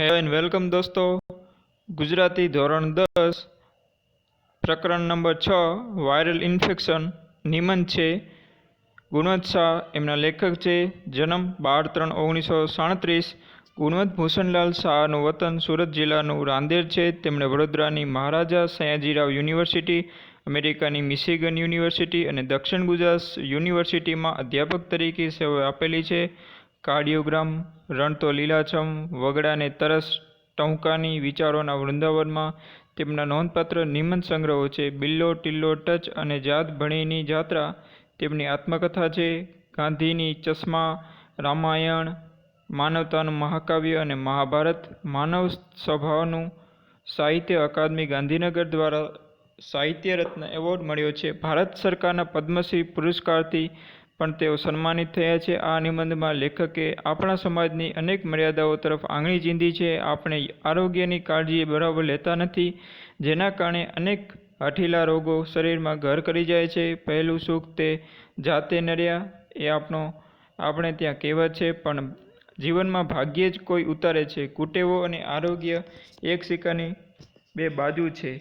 Hello and welcome દોસ્તો. ગુજરાતી ધોરણ દસ, પ્રકરણ નંબર છ વાયરલ ઇન્ફેક્શન નિમંત છે. ગુણવંત શાહ એમના લેખક છે. જન્મ બાર ત્રણ ઓગણીસો સાડત્રીસ. ગુણવંત ભૂષણલાલ શાહનું વતન સુરત જિલ્લાનું રાંદેર છે. તેમણે વડોદરાની મહારાજા સયાજીરાવ યુનિવર્સિટી, અમેરિકાની મિશિગન યુનિવર્સિટી અને દક્ષિણ ગુજરાત યુનિવર્સિટીમાં અધ્યાપક તરીકે સેવા આપેલી છે. કાર્ડિયોગ્રામ રણ તો લીલાછમ વગડાને તરસ ટહુકાની વિચારોના વૃંદાવનમાં તેમના નોંધપાત્ર નિબંધ સંગ્રહો છે. બિલ્લો, ટિલ્લો, ટચ અને જાત ભણીની જાત્રા તેમની આત્મકથા છે. ગાંધીની ચશ્મા, રામાયણ, માનવતાનું મહાકાવ્ય અને મહાભારત માનવ સ્વભાવનું સાહિત્ય અકાદમી ગાંધીનગર દ્વારા સાહિત્ય રત્ન એવોર્ડ મળ્યો છે. ભારત સરકારના પદ્મશ્રી પુરસ્કારથી પણ તેઓ સન્માનિત થયા છે. આ નિબંધમાં લેખકે આપણા સમાજની અનેક મર્યાદાઓ તરફ આંગળી ચીંધી છે. આપણે આરોગ્યની કાળજી બરાબર લેતા નથી, જેના કારણે અનેક હઠીલા રોગો શરીરમાં ઘર કરી જાય છે. પહેલું સુખ તે જાતે નડ્યા એ આપણો, આપણે ત્યાં કહેવત છે, પણ જીવનમાં ભાગ્યે જ કોઈ ઉતારે છે. કુટેવો અને આરોગ્ય એક સિક્કાની બે બાજુ છે.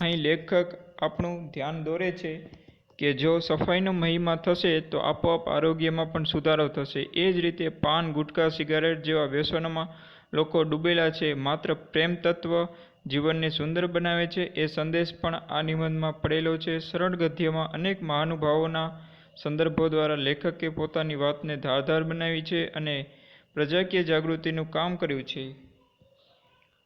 અહીં લેખક આપણું ધ્યાન દોરે છે. કે જો સફાઈનો મહિમા થશે, તો આપોઆપ આરોગ્યમાં પણ સુધારો થશે. એ જ રીતે પાન ગુટખા સિગારેટ જેવા વ્યસનોમાં લોકો ડૂબેલા છે. માત્ર પ્રેમ તત્વ જીવનને સુંદર બનાવે છે. એ સંદેશ પણ આ નિબંધમાં પડેલો છે. સરળ ગદ્યમાં અનેક મહાનુભાવોના સંદર્ભો દ્વારા લેખકે પોતાની વાતને ધારધાર બનાવી છે અને પ્રજાકીય જાગૃતિનું કામ કર્યું છે.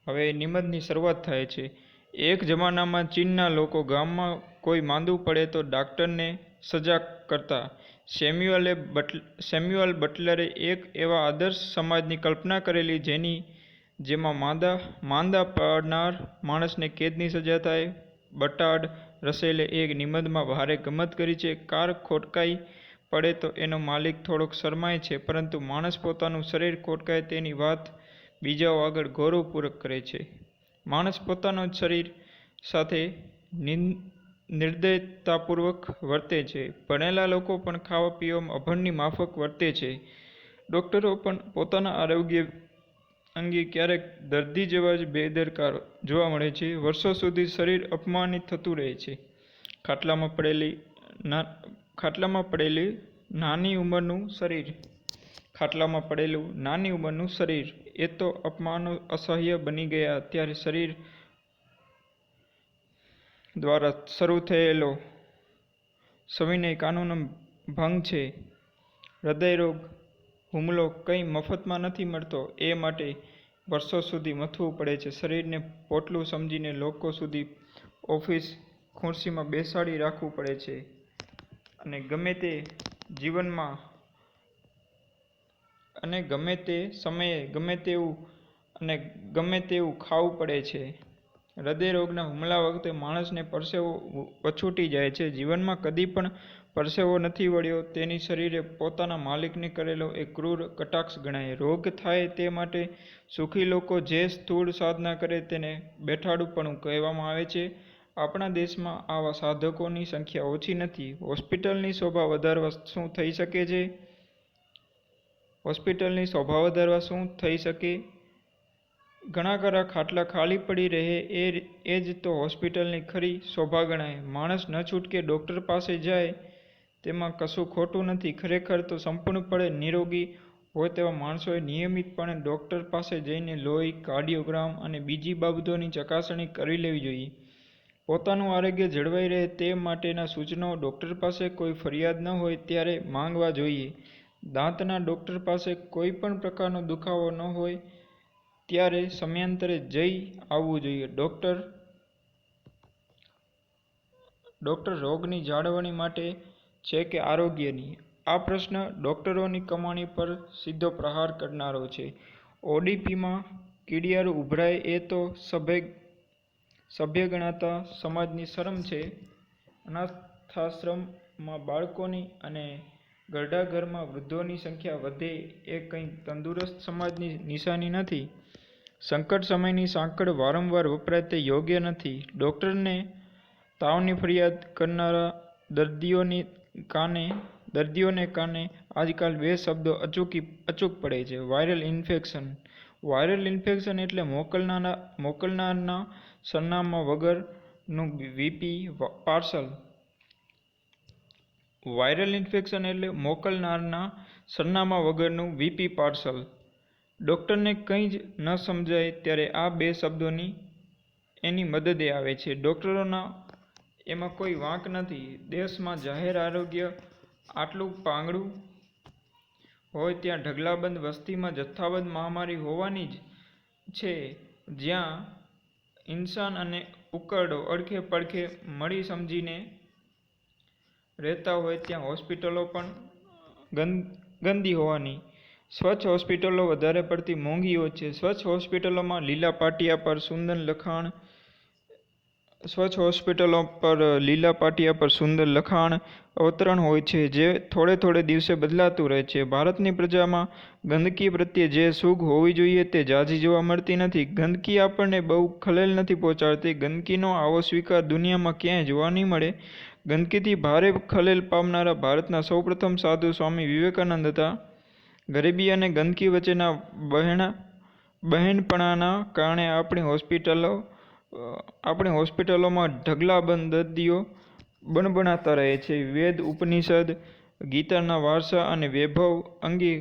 હવે નિબંધની શરૂઆત થાય છે. એક જમાનામાં ચીનના લોકો ગામમાં કોઈ માંદું પડે તો ડાક્ટરને સજાગ કરતા. સેમ્યુઅલે બટ, સેમ્યુઅલ બટલરે એક એવા આદર્શ સમાજની કલ્પના કરેલી જેની, જેમાં માંદા માંદા પડનાર માણસને કેદની સજા થાય. બટાડ રસેલે એક નિબંધમાં ભારે ગમત કરી છે. કાર ખોટકાઈ પડે તો એનો માલિક થોડોક શરમાય છે, પરંતુ માણસ પોતાનું શરીર ખોટકાય તેની વાત બીજાઓ આગળ ગૌરવપૂર્વક કરે છે. માણસ પોતાનો શરીર સાથે નિર્દયતાપૂર્વક વર્તે છે. ભણેલા લોકો પણ ખાવા પીવામાં અભણની માફક વર્તે છે. ડૉક્ટરો પણ પોતાના આરોગ્ય અંગે ક્યારેક દર્દી જેવા જ બેદરકાર જોવા મળે છે. વર્ષો સુધી શરીર અપમાનિત થતું રહે છે. ખાટલામાં પડેલી ના, ખાટલામાં પડેલી નાની ઉંમરનું શરીર. ખાટલામાં પડેલું નાની ઉંમરનું શરીર. એ તો અપમાનો અસહ્ય બની ગયા. ત્યારે શરીર દ્વારા શરૂ થયેલો સવિનય કાનૂન ભંગ છે. હૃદયરોગ હુમલો કંઈ મફતમાં નથી મળતો, એ માટે વર્ષો સુધી મથવું પડે છે. શરીરને પોટલું સમજીને લોકો સુધી ઓફિસ ખુરશીમાં બેસાડી રાખવું પડે છે. અને ગમે તે જીવનમાં અને ગમે તે સમયે ગમે તેવું અને ગમે તેવું ખાવું પડે છે. હૃદયરોગના હુમલા વખતે માણસને પરસેવો પછૂટી જાય છે. જીવનમાં કદી પણ પરસેવો નથી વળ્યો. તેની શરીરે પોતાના માલિકને કરેલો એ ક્રૂર કટાક્ષ ગણાય. રોગ થાય તે માટે સુખી લોકો જે સ્થૂળ સાધના કરે તેને બેઠાડુપણું કહેવામાં આવે છે. આપણા દેશમાં આવા સાધકોની સંખ્યા ઓછી નથી. હોસ્પિટલની શોભા વધારવા શું થઈ શકે છે? હોસ્પિટલની શોભા વધારવા શું થઈ શકે? ઘણા ખરા ખાટલા ખાલી પડી રહે એ એ જ તો હોસ્પિટલની ખરી શોભા ગણાય. માણસ ન છૂટકે ડૉક્ટર પાસે જાય, તેમાં કશું ખોટું નથી. ખરેખર તો સંપૂર્ણપણે નિરોગી હોય તેવા માણસોએ નિયમિતપણે ડૉક્ટર પાસે જઈને લોહી, કાર્ડિયોગ્રામ અને બીજી બાબતોની ચકાસણી કરી લેવી જોઈએ. પોતાનું આરોગ્ય જળવાઈ રહે તે માટેના સૂચનો ડૉક્ટર પાસે કોઈ ફરિયાદ ન હોય ત્યારે માંગવા જોઈએ. દાંતના ડૉક્ટર પાસે કોઈ પણ પ્રકારનો દુખાવો ન હોય ત્યારે સમયાંતરે જઈ આવવું જોઈએ. ડૉક્ટર ડૉક્ટર રોગની જાળવણી માટે છે કે આરોગ્યની? આ પ્રશ્ન ડૉક્ટરોની કમાણી પર સીધો પ્રહાર કરનારો છે. ઓડીપીમાં કીડિયારું ઉભરાય એ તો સભ્ય સભ્ય ગણાતા સમાજની શરમ છે. અનાથાશ્રમમાં બાળકોની અને ઘરડાઘરમાં વૃદ્ધોની સંખ્યા વધે એ કંઈ તંદુરસ્ત સમાજની નિશાની નથી. સંકટ સમયની સાંકળ વારંવાર વપરાય તે યોગ્ય નથી. ડૉક્ટરને તાવની ફરિયાદ કરનારા દર્દીઓની કાને, દર્દીઓને કાને આજકાલ બે શબ્દો અચૂકી, અચૂક પડે છે. Viral infection. વાયરલ ઇન્ફેક્શન એટલે મોકલનારા, મોકલનારના સરનામા વગરનું વીપી પાર્સલ. વાયરલ ઇન્ફેક્શન એટલે મોકલનારના સરનામા વગરનું વીપી પાર્સલ. ડૉક્ટરને કંઈ જ ન સમજાય ત્યારે આ બે શબ્દોની એની મદદે આવે છે. ડૉક્ટરોના એમાં કોઈ વાંક નથી. દેશમાં જાહેર આરોગ્ય આટલું પાંગડું હોય ત્યાં ઢગલાબંધ, વસ્તીમાં જથ્થાબંધ મહામારી હોવાની જ છે. જ્યાં ઇન્સાન અને ઉકરડો અડખે પડખે મળી સમજીને રહેતા હોય ત્યાં હોસ્પિટલો પણ ગંદ ગંદી હોવાની સ્વચ્છ હોસ્પિટલો વધારે પડતી મોંઘી હોય છે. સ્વચ્છ હોસ્પિટલોમાં લીલા પાટિયા પર સુંદર લખાણ, સ્વચ્છ હોસ્પિટલો પર લીલા પાટિયા પર સુંદર લખાણ અવતરણ હોય છે, જે થોડે થોડે દિવસે બદલાતું રહે છે. ભારતની પ્રજામાં ગંદકી પ્રત્યે જે સુગ હોવી જોઈએ તે ઝાઝી જોવા મળતી નથી. ગંદકી આપણને બહુ ખલેલ નથી પહોંચાડતી. ગંદકીનો આવો સ્વીકાર દુનિયામાં ક્યાંય જોવા નહીં મળે. ગંદકીથી ભારે ખલેલ પામનારા ભારતના સૌપ્રથમ સાધુ સ્વામી વિવેકાનંદ હતા. ગરીબી અને ગંદકી વચ્ચેના બહેણા, બહેનપણાના કારણે આપણી હોસ્પિટલો, આપણી હોસ્પિટલોમાં ઢગલાબંધ દર્દીઓ બણબણાતા રહે છે. વેદ, ઉપનિષદ, ગીતાના વારસા અને વૈભવ અંગે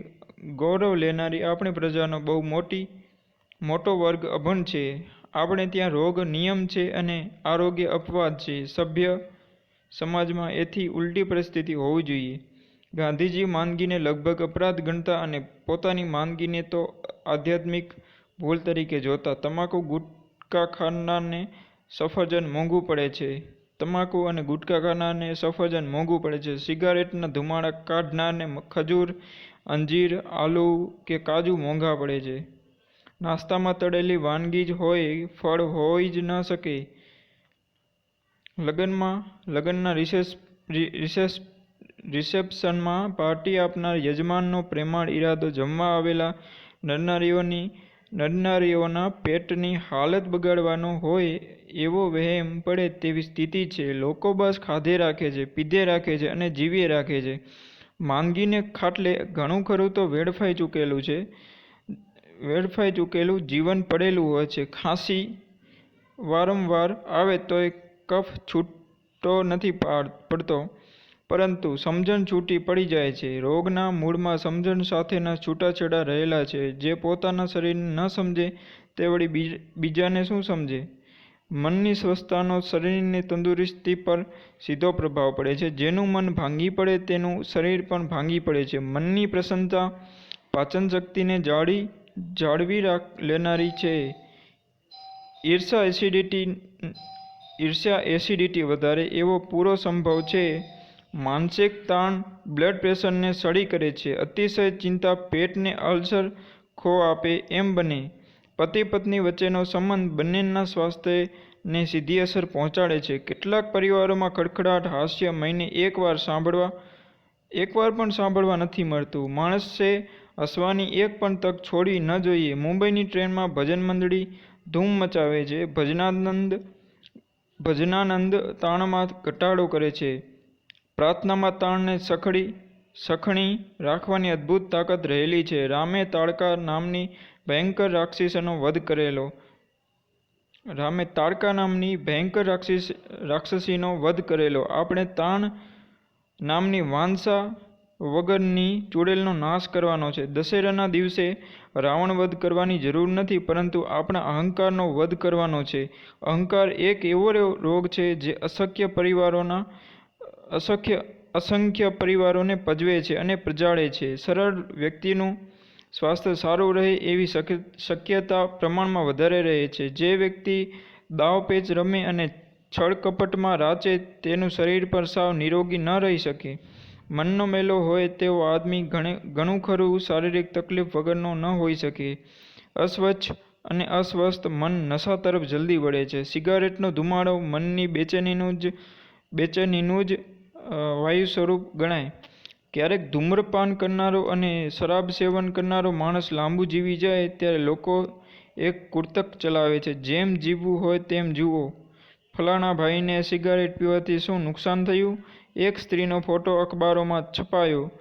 ગૌરવ લેનારી આપણી પ્રજાનો બહુ મોટી, મોટો વર્ગ અભણ છે. આપણે ત્યાં રોગ નિયમ છે અને આરોગ્ય અપવાદ છે. સભ્ય સમાજમાં એથી ઉલટી પરિસ્થિતિ હોવી જોઈએ. ગાંધીજી માંદગીને લગભગ અપરાધ ગણતા અને પોતાની માંદગીને તો આધ્યાત્મિક ભૂલ તરીકે જોતા. તમાકુ ગુટખા ખાનારને સફરજન મોંઘું પડે છે. તમાકુ અને ગુટખા ખાનારને સફરજન મોંઘું પડે છે. સિગારેટના ધુમાડા કાઢનારને ખજૂર, અંજીર, આલુ કે કાજુ મોંઘા પડે છે. નાસ્તામાં તળેલી વાનગી જ હોય, ફળ હોઈ જ ન શકે. લગ્નમાં, લગ્નના રિસેસ રિસેસ રિસેપ્શનમાં પાર્ટી આપનાર યજમાનનો પ્રેમાળ ઈરાદો જમવા આવેલા નરનારીઓની, નરનારીઓના પેટની હાલત બગાડવાનો હોય એવો વહેમ પડે તેવી સ્થિતિ છે. લોકો બસ ખાધે રાખે છે, પીધે રાખે છે અને જીવે રાખે છે. માંદગીને ખાટલે ઘણું ખરું તો વેડફાઈ ચૂકેલું છે. વેડફાઈ ચૂકેલું જીવન પડેલું હોય છે. ખાંસી વારંવાર આવે તોય કફ છૂટતો નથી પડતો. પરંતુ સમજણ છૂટી પડી જાય છે. રોગના મૂળમાં સમજણ સાથેના છૂટાછેડા રહેલા છે. જે પોતાના શરીરને ન સમજે, તે વળી બીજાને શું સમજે? મનની સ્વસ્થતાનો શરીરની તંદુરસ્તી પર સીધો પ્રભાવ પડે છે. જેનું મન ભાંગી પડે, તેનું શરીર પણ ભાંગી પડે છે. મનની પ્રસન્નતા પાચન શક્તિને જાળી, જાળવી રાખ, લેનારી છે. ઈર્ષા એસિડિટી, ઈર્ષ્યા એસિડિટી વધારે એવો પૂરો સંભવ છે. માનસિક તાણ બ્લડ પ્રેશરને સળી કરે છે. અતિશય ચિંતા પેટને અલ્સર ખો આપે એમ બને. પતિ પત્ની વચ્ચેનો સંબંધ બંનેના સ્વાસ્થ્યને સીધી અસર પહોંચાડે છે. કેટલાક પરિવારોમાં ખડખડાટ, હાસ્ય મહિને એકવાર સાંભળવા, એકવાર પણ સાંભળવા નથી મળતું. માણસે હસવાની એક પણ તક છોડવી ન જોઈએ. મુંબઈની ટ્રેનમાં ભજન મંડળી ધૂમ મચાવે છે. ભજનાનંદ ભજનાનંદ તાણમાં ઘટાડો કરે છે. પ્રાર્થનામાં તાણને સખડી, સખણી રાખવાની અદ્ભુત તાકાત રહેલી છે. રામે તાડકા નામની ભયંકર રાક્ષસીનો વધ કરેલો. રામે તાડકા નામની ભયંકર રાક્ષસ, રાક્ષસીનો વધ કરેલો. આપણે તાણ નામની વાંસા વગરની ચૂડેલનો નાશ કરવાનો છે. દશેરાના દિવસે રાવણ વધ કરવાની જરૂર નથી, પરંતુ આપણા અહંકારનો વધ કરવાનો છે. અહંકાર એક એવો રોગ છે જે અશક્ય પરિવારોના અસંખ્ય અસંખ્ય પરિવારોને પજવે છે અને પ્રજાળે છે. સરળ વ્યક્તિનું સ્વાસ્થ્ય સારું રહે એવી શક્યતા પ્રમાણમાં વધારે રહે છે. જે વ્યક્તિ દાવપેચ રમે અને છળકપટમાં રાચે તેનું શરીર પર સાવ નિરોગી ન રહી શકે. મનનો મેલો હોય તેવો આદમી ઘણું ખરું શારીરિક તકલીફ વગરનો ન હોઈ શકે. અસ્વચ્છ અને અસ્વસ્થ મન નશા તરફ જલ્દી વળે છે. સિગારેટનો ધુમાડો મનની બેચેનીનું જ બેચેનીનું જ વાયુ સ્વરૂપ ગણાય. ક્યારેક ધૂમ્રપાન કરનારો અને શરાબ સેવન કરનારો માણસ લાંબુ જીવી જાય ત્યારે લોકો એક કુર્તક ચલાવે છે. જેમ જીવવું હોય તેમ જુઓ. ફલાણા ભાઈને સિગારેટ પીવાથી શું નુકસાન થયું? એક સ્ત્રીનો ફોટો અખબારોમાં છપાયો.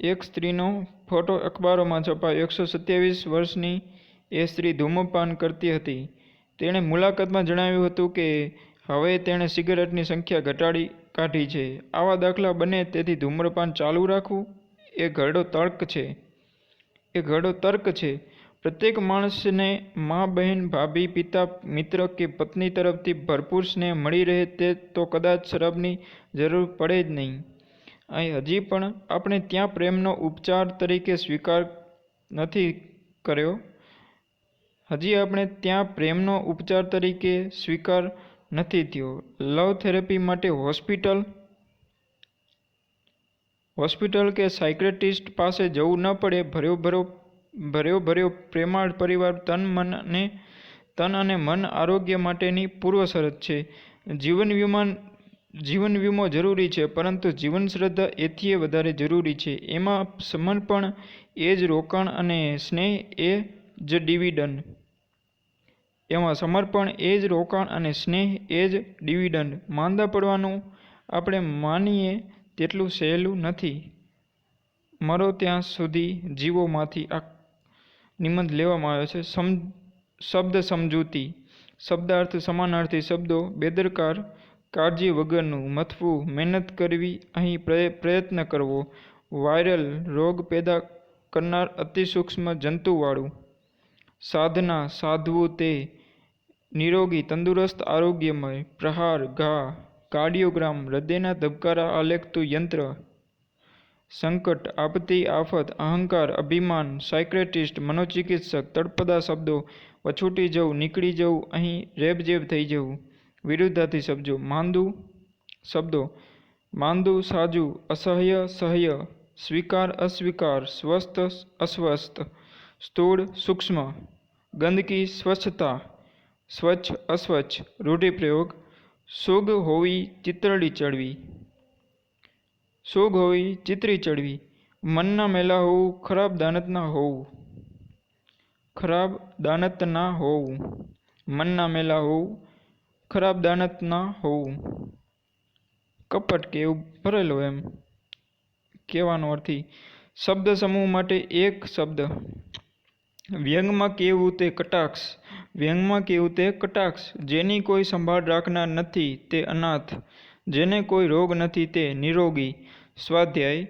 એક સ્ત્રીનો ફોટો અખબારોમાં છપાયો. એકસો સત્યાવીસ વર્ષની એ સ્ત્રી ધૂમપાન કરતી હતી. તેણે મુલાકાતમાં જણાવ્યું હતું કે હવે તેણે સિગારેટની સંખ્યા ઘટાડી કાઢી છે. આવા દાખલા બને તેથી ધૂમ્રપાન ચાલુ રાખવું એ ઘરડો તર્ક છે. એ ઘરડો તર્ક છે. પ્રત્યેક માણસને મા, બહેન, ભાભી, પિતા, મિત્ર કે પત્ની તરફથી ભરપૂર સ્નેહ મળી રહે તે તો કદાચ શરાબની જરૂર પડે જ નહીં. અહીં હજી પણ આપણે ત્યાં પ્રેમનો ઉપચાર તરીકે સ્વીકાર નથી કર્યો. હજી આપણે ત્યાં પ્રેમનો ઉપચાર તરીકે સ્વીકાર નથી થયો. લવ થેરેપી માટે હોસ્પિટલ? હોસ્પિટલ કે સાયક્રેટિસ્ટ પાસે જવું ન પડે, ભર્યો ભર્યો ભર્યો ભર્યો પ્રેમાળ પરિવાર તન મન અને તન અને મન આરોગ્ય માટેની પૂર્વ શરત છે. જીવન વીમા જીવન વીમો જરૂરી છે, પરંતુ જીવન શ્રદ્ધા એથીય વધારે જરૂરી છે. એમાં સમર્પણ, એ જ રોકાણ અને સ્નેહ, એ જ ડિવિડન્ડ. એમાં સમર્પણ એ જ રોકાણ અને સ્નેહ એ જ ડિવિડન્ડ. માંદા પડવાનું આપણે માનીએ તેટલું સહેલું નથી. મરો ત્યાં સુધી જીવોમાંથી આ નિબંધ લેવામાં આવ્યો છે. સમ, શબ્દ સમજૂતી. શબ્દાર્થ સમાનાર્થી શબ્દો, બેદરકાર કાળજી વગરનું મથવું, મહેનત કરવી, અહીં પ્રયત્ન કરવો. વાયરલ રોગ પેદા કરનાર અતિસૂક્ષ્મ જંતુવાળું. સાધના સાધવું તે નિરોગી, તંદુરસ્ત, આરોગ્યમય, પ્રહાર, ઘા, કાર્ડિયોગ્રામ, હૃદયના ધબકારા, આલેખતું યંત્ર, સંકટ, આપત્તિ, આફત, અહંકાર, અભિમાન, સાયક્રેટિસ્ટ, મનોચિકિત્સક તળપદા શબ્દો, વછૂટી જવું, નીકળી જવું, અહીં રેબજેબ થઈ જવું વિરુદ્ધાથી શબ્દો, માંદું શબ્દો, માંદું સાજું, અસહ્ય સહ્ય, સ્વીકાર અસ્વીકાર, સ્વસ્થ અસ્વસ્થ, સ્થૂળ સૂક્ષ્મ, ગંદકી સ્વચ્છતા સ્વચ્છ, અસ્વચ્છ, રૂઢિપ્રયોગ, સોગ હોવી ચિત્રડી ચડવી. સોગ હોવી ચિત્રી ચડવી. મનના મેલા હોવું, ખરાબ દાનતના હોવું. ખરાબ દાનતના હોવું. મનના મેલા હોવું, ખરાબ દાનતના હોવું. કપટ કે એવું ભરેલો એમ. કહેવાનો અર્થી શબ્દ સમૂહ માટે એક શબ્દ. વ્યંગમાં કેવું તે કટાક્ષ. વ્યંગમાં કેવું તે કટાક્ષ, જેની કોઈ સંભાળ રાખનાર નથી તે અનાથ, જેને કોઈ રોગ નથી તે નિરોગી. સ્વાધ્યાય,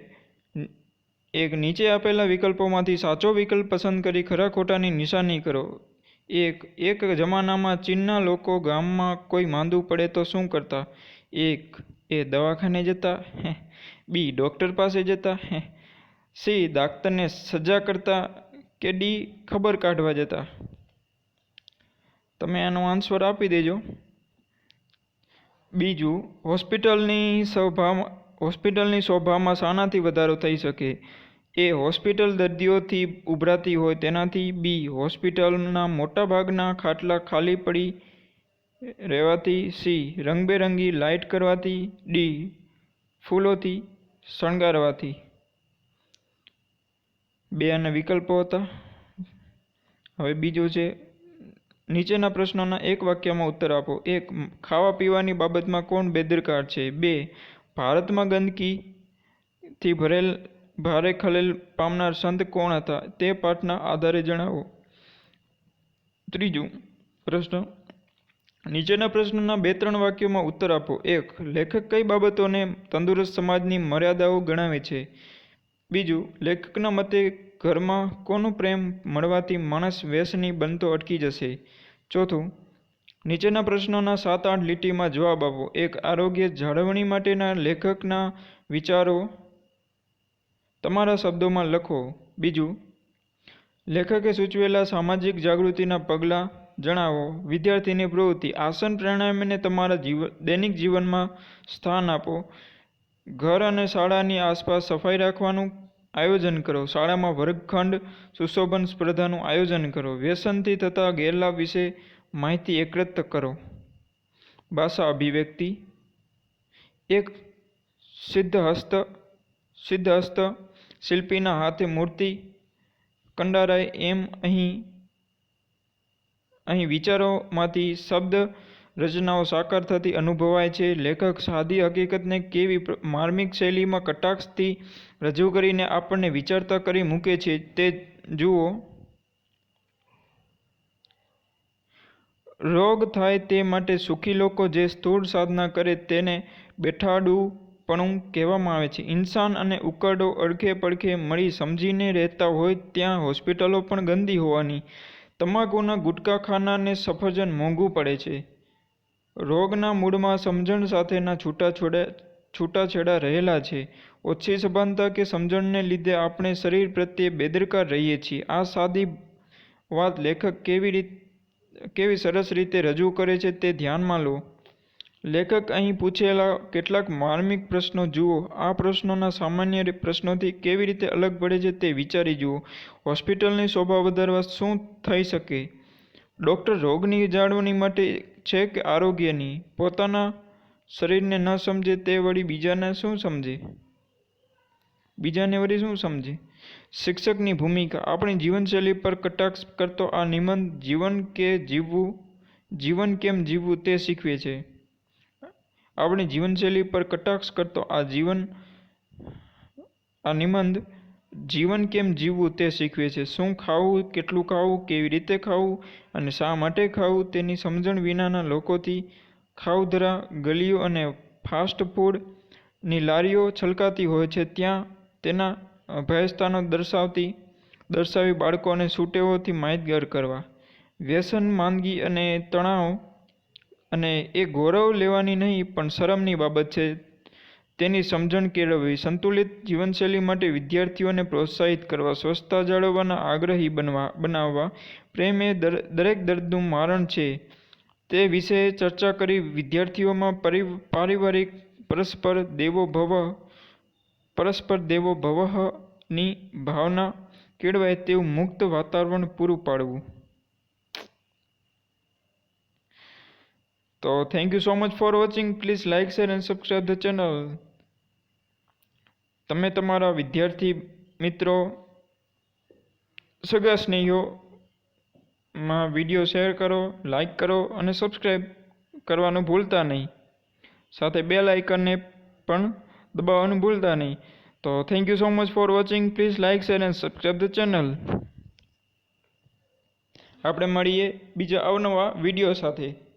એક નીચે આપેલા વિકલ્પોમાંથી સાચો વિકલ્પ પસંદ કરી ખરા ખોટાની નિશાની કરો. એક એક જમાનામાં ચીનના લોકો ગામમાં કોઈ માંદું પડે તો શું કરતા? એક, એ દવાખાને જતા? હે. બી, ડૉક્ટર પાસે જતા? સી દાક્તરને સજા કરતા? કે ડી, ખબર કાઢવા જતા? તમે આનો આન્સર આપી દેજો. બીજું, હોસ્પિટલની સભામાં હોસ્પિટલની શોભામાં શાનાથી વધારો થઈ શકે? એ, હોસ્પિટલ દર્દીઓથી ઉભરાતી હોય તેનાથી. બી, હોસ્પિટલના મોટાભાગના ખાટલા ખાલી પડી રહેવાથી. સી, રંગબેરંગી લાઇટ કરવાથી. ડી, ફૂલોથી શણગારવાથી. બે અને વિકલ્પો હતા. હવે બીજું છે નીચેના પ્રશ્નોના એક વાક્યમાં ઉત્તર આપો. એક, ખાવા પીવાની બાબતમાં કોણ બેદરકાર છે? બે, ભારતમાં ગંદકીથી ભરેલ, ભારે ખલેલ પામનાર સંત કોણ હતા? તે પાઠના આધારે જણાવો. ત્રીજું પ્રશ્ન. નીચેના પ્રશ્નના બે ત્રણ વાક્યોમાં ઉત્તર આપો. એક, લેખક કઈ બાબતોને તંદુરસ્ત સમાજની મર્યાદાઓ ગણાવે છે? બીજું, લેખકના મતે ઘરમાં કોનો પ્રેમ મળવાથી માણસ વ્યસની બનતો અટકી જશે? ચોથું, નીચેના પ્રશ્નોના સાત આઠ લીટીમાં જવાબ આપો. એક, આરોગ્ય જાળવણી માટેના લેખકના વિચારો તમારા શબ્દોમાં લખો. બીજું, લેખકે સૂચવેલા સામાજિક જાગૃતિના પગલાં જણાવો. વિદ્યાર્થીની પ્રવૃત્તિ, આસન પ્રાણાયામને તમારા જીવ, દૈનિક જીવનમાં સ્થાન આપો. ઘર અને શાળાની આસપાસ સફાઈ રાખવાનું આયોજન કરો. શાળામાં વર્ગખંડ સુશોભન સ્પર્ધાનું આયોજન કરો. વ્યસનથી થતા ગેરલાભ વિશે માહિતી એકત્ર કરો. ભાષા અભિવ્યક્તિ. એક, સિદ્ધહસ્ત સિદ્ધહસ્ત શિલ્પીના હાથે મૂર્તિ કંડારાય એમ અહીં અહીં વિચારોમાંથી શબ્દ રચનાઓ સાકાર થતી અનુભવાય છે. લેખક સાદી હકીકતને કેવી માર્મિક શૈલીમાં કટાક્ષથી રજૂ કરીને આપણને વિચારતા કરી મૂકે છે તે જુઓ. રોગ થાય તે માટે સુખી લોકો જે સ્થૂળ સાધના કરે તેને બેઠાડું પણ કહેવામાં આવે છે. ઇન્સાન અને ઉકરડો અડખે પડખે મળી સમજીને રહેતા હોય ત્યાં હોસ્પિટલો પણ ગંદી હોવાની. તમાકુના ગુટખા ખાનારને સફરજન મોંઘું પડે છે. રોગના મૂળમાં સમજણ સાથેના છૂટાછોડા છૂટાછેડા રહેલા છે. ઓછી સભાનતા કે સમજણને લીધે આપણે શરીર પ્રત્યે બેદરકાર રહીએ છીએ. આ સાદી વાત લેખક કેવી રીત, કેવી સરસ રીતે રજૂ કરે છે તે ધ્યાનમાં લો. લેખક અહીં પૂછેલા કેટલાક માર્મિક પ્રશ્નો જુઓ. આ પ્રશ્નોના સામાન્ય પ્રશ્નોથી કેવી રીતે અલગ પડે છે તે વિચારી જુઓ. હોસ્પિટલની શોભા વધારવા શું થઈ શકે? ડૉક્ટર રોગની જાળવણી માટે છે કે આરોગ્યની? પોતાના શરીરને ન સમજે તે વળી બીજાને શું સમજે? બીજાને વળી શું સમજે? શિક્ષકની ભૂમિકા. આપણી જીવનશૈલી પર કટાક્ષ કરતો આ નિબંધ જીવન કે જીવવું, જીવન કેમ જીવવું તે શીખવે છે. આપણી જીવનશૈલી પર કટાક્ષ કરતો આ જીવન, આ નિબંધ જીવન કેમ જીવવું તે શીખવે છે. શું ખાવું, કેટલું ખાવું, કેવી રીતે ખાવું અને શા માટે ખાવું તેની સમજણ વિનાના લોકોથી ખાઉધરા, ગલીઓ અને ફાસ્ટ ફૂડની લારીઓ છલકાતી હોય છે. ત્યાં તેના અભયસ્થાનો દર્શાવતી, દર્શાવી બાળકોને સુટેવોથી માહિતગાર કરવા. વ્યસન, માંદગી અને તણાવ અને એ ગૌરવ લેવાની નહીં, પણ શરમની બાબત છે. તેની સમજણ કેળવવી, સંતુલિત જીવનશૈલી માટે વિદ્યાર્થીઓને પ્રોત્સાહિત કરવા, સ્વચ્છતા જાળવવાના આગ્રહી બનવા, બનાવવા, પ્રેમ એ દરેક દર્દનું મારણ છે, તે વિશે ચર્ચા કરી વિદ્યાર્થીઓમાં પારિવારિક પરસ્પર દેવો ભવ, પરસ્પર દેવો ભવની ભાવના કેળવાય તેવું મુક્ત વાતાવરણ પૂરું પાડવું. તો thank you so much for watching please like share and subscribe the channel તમે તમારા વિદ્યાર્થી મિત્રો, સગા સ્નેહીઓમાં વીડિયો શેર કરો લાઇક કરો અને સબસ્ક્રાઈબ કરવાનું ભૂલતા નહીં. સાથે બેલ આઇકનને પણ દબાવવાનું ભૂલતા નહીં. તો thank you so much for watching please like share and subscribe the channel આપણે મળીએ બીજા અવનવા વીડિયો સાથે.